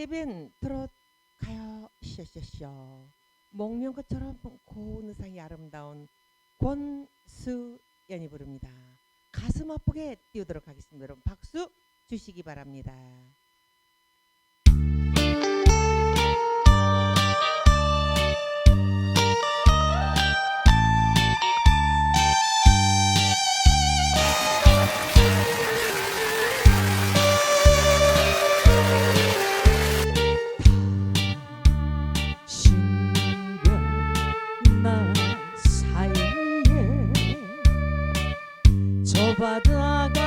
케빈 트롯 가요 쇼쇼쇼 목련 것처럼 고운 의상이 아름다운 권수연이 부릅니다. 가슴 아프게 띄우도록 하겠습니다. 여러분 박수 주시기 바랍니다. But I got.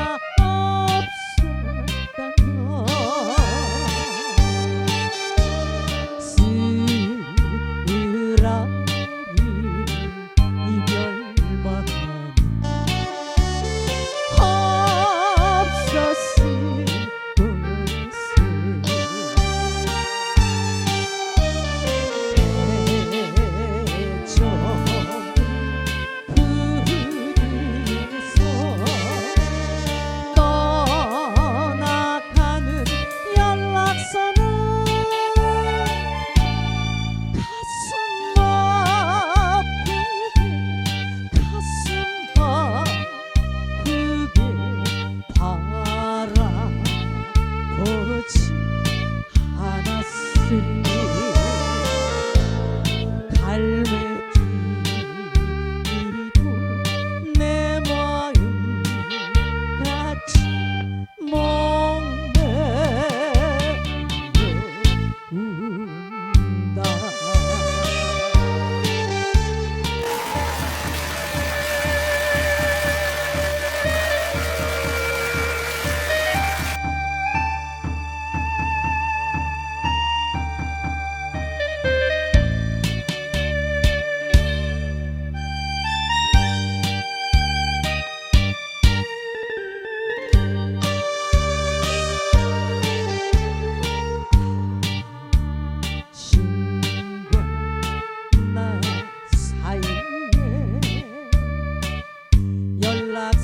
I've